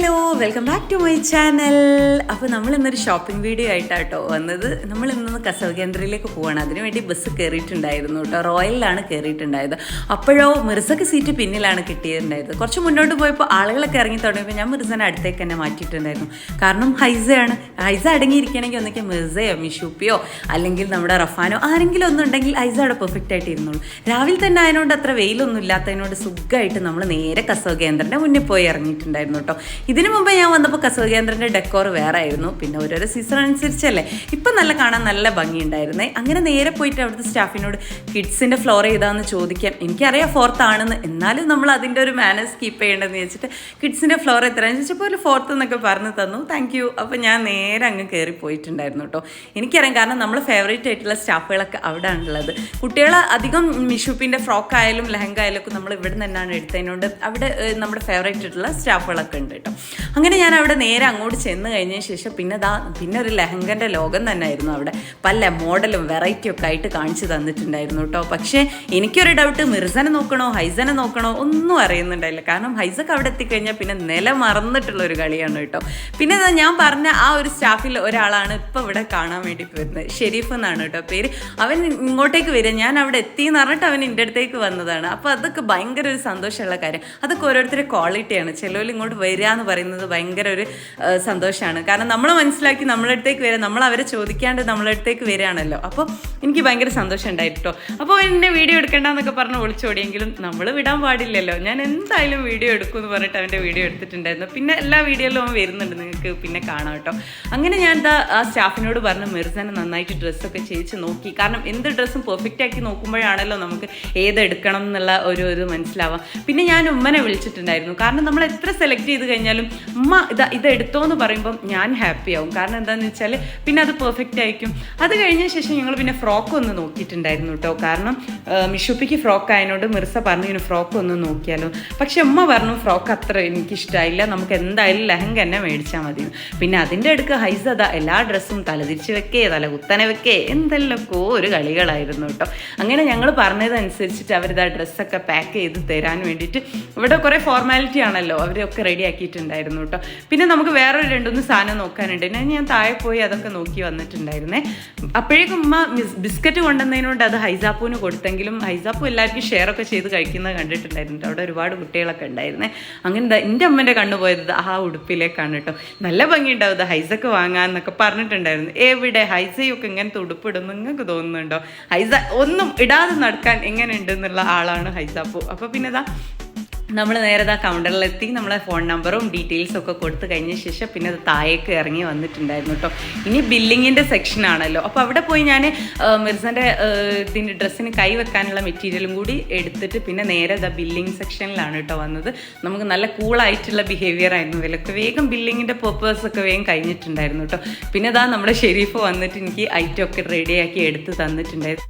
Hello welcome back to my channel അപ്പോൾ നമ്മൾ ഇന്നൊരു ഷോപ്പിംഗ് വീഡിയോ ആയിട്ടാട്ടോ വന്നത്. നമ്മൾ ഇന്നൊന്ന് കസവ് കേന്ദ്രയിലേക്ക് പോവാണ്. അതിനുവേണ്ടി ബസ് കയറിയിട്ടുണ്ടായിരുന്നു കേട്ടോ. റോയലിലാണ് കയറിയിട്ടുണ്ടായത് അപ്പോഴോ മിർസക്ക് സീറ്റ് പിന്നിലാണ് കിട്ടിയിട്ടുണ്ടായത് കുറച്ച് മുന്നോട്ട് പോയപ്പോൾ ആളുകളൊക്കെ ഇറങ്ങി തുടങ്ങിയപ്പോൾ ഞാൻ മിർസനെ അടുത്തേക്ക് തന്നെ മാറ്റിയിട്ടുണ്ടായിരുന്നു. കാരണം ഹൈസയാണ്. ഹൈസ അടങ്ങിയിരിക്കണമെങ്കിൽ ഒന്നൊക്കെ മിർസയോ മിഷൂപ്പിയോ അല്ലെങ്കിൽ നമ്മുടെ റഫാനോ ആരെങ്കിലും ഒന്നുണ്ടെങ്കിൽ ഹൈസ അവിടെ പെർഫെക്റ്റ് ആയിട്ട് ഇരുന്നുള്ളൂ രാവിലെ തന്നെ അതിനോട് അത്ര വെയിലൊന്നും ഇല്ലാത്തതിനോട് സുഖമായിട്ട് നമ്മൾ നേരെ കസവ് കേന്ദ്രന്റെ മുന്നിൽ പോയി ഇറങ്ങിയിട്ടുണ്ടായിരുന്നു കേട്ടോ. ഇതിനു മുമ്പ് ഞാൻ വന്നപ്പോൾ കസവകേന്ദ്രന്റെ ഡെക്കോർ വേറെ ആയിരുന്നു പിന്നെ ഓരോരോ സീസൺ അനുസരിച്ചല്ലേ. ഇപ്പം നല്ല കാണാൻ നല്ല ഭംഗി ഉണ്ടായിരുന്നേ അങ്ങനെ നേരെ പോയിട്ട് അവിടുത്തെ സ്റ്റാഫിനോട് കിഡ്സിന്റെ ഫ്ലോർ ഏതാണെന്ന് ചോദിക്കാം എനിക്കറിയാം ഫോർത്ത് ആണെന്ന്. എന്നാലും നമ്മൾ അതിന്റെ ഒരു മാനേഴ്സ് കീപ്പ് ചെയ്യേണ്ടതെന്ന് വെച്ചിട്ട് കിഡ്സിന്റെ ഫ്ലോർ എത്രയാണെന്ന് ചോദിച്ചപ്പോൾ ഒരു ഫോർത്ത് എന്നൊക്കെ പറഞ്ഞു തന്നു. താങ്ക് യു അപ്പോൾ ഞാൻ നേരെ അങ്ങ് കയറി പോയിട്ടുണ്ടായിരുന്നു കേട്ടോ എനിക്കറിയാം കാരണം നമ്മൾ ഫേവറേറ്റ് ആയിട്ടുള്ള സ്റ്റാഫുകളൊക്കെ അവിടെ ഉള്ളത് കുട്ടികൾ അധികം മിഷുപ്പിന്റെ ഫ്രോക്ക് ആയാലും ലെഹങ്ക ആയാലും ഒക്കെ നമ്മൾ ഇവിടെ നിന്നാണ് എടുത്തതിനോട് അവിടെ നമ്മുടെ ഫേവറേറ്റ് ആയിട്ടുള്ള സ്റ്റാഫുകളൊക്കെ ഉണ്ട് കേട്ടോ അങ്ങനെ ഞാൻ അവിടെ നേരെ അങ്ങോട്ട് ചെന്ന് കഴിഞ്ഞതിന് ശേഷം പിന്നെ ദാ പിന്നെ ഒരു ലെഹങ്കന്റെ ലോകം തന്നെ ആയിരുന്നു അവിടെ. പല മോഡലും വെറൈറ്റി ഒക്കെ ആയിട്ട് കാണിച്ചു തന്നിട്ടുണ്ടായിരുന്നു കേട്ടോ. പക്ഷേ എനിക്കൊരു ഡൗട്ട് മിർസനെ നോക്കണോ ഹൈസനെ നോക്കണോ ഒന്നും അറിയുന്നുണ്ടായില്ല. കാരണം ഹൈസക്ക് അവിടെ എത്തിക്കഴിഞ്ഞാൽ പിന്നെ നില മറന്നിട്ടുള്ള ഒരു കളിയാണ് കേട്ടോ. പിന്നെ ഞാൻ പറഞ്ഞ ആ ഒരു സ്റ്റാഫിൽ ഒരാളാണ് ഇപ്പോൾ ഇവിടെ കാണാൻ വേണ്ടി വരുന്നത് ഷെരീഫ് എന്നാണ് കേട്ടോ പേര്. അവൻ ഇങ്ങോട്ടേക്ക് വരിക. ഞാൻ അവിടെ എത്തി എന്ന് പറഞ്ഞിട്ട് അവൻ എന്റെ അടുത്തേക്ക് വന്നതാണ്. അപ്പോൾ അതൊക്കെ ഭയങ്കര ഒരു സന്തോഷമുള്ള കാര്യം. അതൊക്കെ ഓരോരുത്തരുടെ ക്വാളിറ്റിയാണ് ചിലവിൽ ഇങ്ങോട്ട് വരിക എന്ന് പറയുന്നത് ഭയങ്കര ഒരു സന്തോഷമാണ് കാരണം നമ്മളെ മനസ്സിലാക്കി നമ്മളെ അടുത്തേക്ക് വരാം നമ്മൾ അവരെ ചോദിക്കാണ്ട് നമ്മളെ അടുത്തേക്ക് വരികയാണല്ലോ. അപ്പോൾ എനിക്ക് ഭയങ്കര സന്തോഷം ഉണ്ടായിട്ടോ അപ്പോൾ എന്നെ വീഡിയോ എടുക്കണ്ടെന്നൊക്കെ പറഞ്ഞ് ഒളിച്ചോടിയെങ്കിലും നമ്മൾ വിടാൻ പാടില്ലല്ലോ. ഞാൻ എന്തായാലും വീഡിയോ എടുക്കും എന്ന് പറഞ്ഞിട്ട് അവന്റെ വീഡിയോ എടുത്തിട്ടുണ്ടായിരുന്നു. പിന്നെ എല്ലാ വീഡിയോയിലും അവൻ വരുന്നുണ്ട് നിങ്ങൾക്ക് പിന്നെ കാണാം കേട്ടോ അങ്ങനെ ഞാൻ എന്താ ആ സ്റ്റാഫിനോട് പറഞ്ഞ് മിർസനെ നന്നായിട്ട് ഡ്രസ്സൊക്കെ ചെയ്യിച്ച് നോക്കി. കാരണം എന്ത് ഡ്രസ്സും പെർഫെക്റ്റ് ആക്കി നോക്കുമ്പോഴാണല്ലോ നമുക്ക് ഏതെടുക്കണം എന്നുള്ള ഒരു ഇത് മനസ്സിലാവാം. പിന്നെ ഞാൻ ഉമ്മനെ വിളിച്ചിട്ടുണ്ടായിരുന്നു. കാരണം നമ്മൾ എത്ര സെലക്ട് ചെയ്ത് കഴിഞ്ഞാലും ഉമ്മ അമ്മ ഇത് എടുത്തോ എന്ന് പറയുമ്പം ഞാൻ ഹാപ്പി ആവും. കാരണം എന്താണെന്ന് വെച്ചാൽ പിന്നെ അത് പെർഫെക്റ്റ് ആയിരിക്കും. അത് കഴിഞ്ഞ ശേഷം ഞങ്ങൾ പിന്നെ ഫ്രോക്ക് ഒന്ന് നോക്കിയിട്ടുണ്ടായിരുന്നു കേട്ടോ കാരണം ആ, മിഷുപ്പിക്ക് ഫ്രോക്ക് ആയതിനോട് മിർസ പറഞ്ഞു ഇങ്ങനെ ഫ്രോക്ക് ഒന്ന് നോക്കിയാലോ. പക്ഷെ ഉമ്മ പറഞ്ഞു ഫ്രോക്ക് അത്ര എനിക്കിഷ്ടമായില്ല നമുക്ക് എന്തായാലും ലെഹങ്ക തന്നെ മേടിച്ചാൽ മതി. പിന്നെ അതിന്റെ അടുക്ക് ഹൈസ് അതാ എല്ലാ ഡ്രസ്സും തലതിരിച്ച് വെക്കേ തല കുത്തനെ വെക്കേ. എന്തെല്ലാമൊക്കെ ഒരു കളികളായിരുന്നു കേട്ടോ അങ്ങനെ ഞങ്ങൾ പറഞ്ഞതനുസരിച്ചിട്ട് അവരിതാ ഡ്രസ്സൊക്കെ പാക്ക് ചെയ്ത് തരാൻ വേണ്ടിയിട്ട്. ഇവിടെ കുറേ ഫോർമാലിറ്റി ആണല്ലോ. അവരൊക്കെ റെഡി ആക്കിയിട്ടുണ്ടായിരുന്നു കേട്ടോ. പിന്നെ നമുക്ക് വേറൊരു രണ്ടൊന്ന് സാധനം നോക്കാനുണ്ട്. ഞാൻ ഞാൻ താഴെ പോയി അതൊക്കെ നോക്കി വന്നിട്ടുണ്ടായിരുന്നേ. അപ്പോഴേക്കും ഉമ്മ ബിസ്ക്കറ്റ് കൊണ്ടുവന്നതിനോട് അത് ഹൈസാപ്പൂവിന് കൊടുത്തെങ്കിലും ഹൈസാപ്പു എല്ലാവർക്കും ഷെയർ ഒക്കെ ചെയ്ത് കഴിക്കുന്നത് കണ്ടിട്ടുണ്ടായിരുന്നു അവിടെ ഒരുപാട് കുട്ടികളൊക്കെ ഉണ്ടായിരുന്നേ. അങ്ങനെ എന്റെ അമ്മന്റെ കണ്ണു പോയത് ആ ഉടുപ്പിലേക്കാണ് കേട്ടോ. നല്ല ഭംഗിയുണ്ടാവും ഇത് ഹൈസക്ക് വാങ്ങാന്നൊക്കെ പറഞ്ഞിട്ടുണ്ടായിരുന്നു. എവിടെ? ഹൈസയൊക്കെ ഇങ്ങനത്തെ ഉടുപ്പിടും നിങ്ങൾക്ക് തോന്നുന്നുണ്ടോ? ഹൈസ ഒന്നും ഇടാതെ നടക്കാൻ എങ്ങനെയുണ്ട് എന്നുള്ള ആളാണ് ഹൈസാപ്പു. അപ്പോൾ പിന്നെ നമ്മൾ നേരെ ആ കൗണ്ടറിലെത്തി നമ്മളെ ഫോൺ നമ്പറും ഡീറ്റെയിൽസും ഒക്കെ കൊടുത്തു കഴിഞ്ഞ ശേഷം പിന്നെ അത് താഴേക്ക് ഇറങ്ങി വന്നിട്ടുണ്ടായിരുന്നു കേട്ടോ ഇനി ബില്ലിങ്ങിന്റെ സെക്ഷൻ ആണല്ലോ. അപ്പോൾ അവിടെ പോയി ഞാൻ മിർസന്റെ ഇതിന്റെ ഡ്രസ്സിന് കൈവെക്കാനുള്ള മെറ്റീരിയലും കൂടി എടുത്തിട്ട് പിന്നെ നേരെ ദ ബില്ലിംഗ് സെക്ഷനിലാണ് കേട്ടോ വന്നത്. നമുക്ക് നല്ല കൂളായിട്ടുള്ള ബിഹേവിയർ ആയിരുന്നു. ഇവരൊക്കെ വേഗം ബില്ലിങ്ങിന്റെ പേർപ്പേഴ്സ് ഒക്കെ വേഗം കഴിഞ്ഞിട്ടുണ്ടായിരുന്നു കേട്ടോ പിന്നെ ഇതാ നമ്മുടെ ഷെരീഫ് വന്നിട്ട് എനിക്ക് ഐറ്റം ഒക്കെ റെഡിയാക്കി എടുത്ത് തന്നിട്ടുണ്ടായിരുന്നു.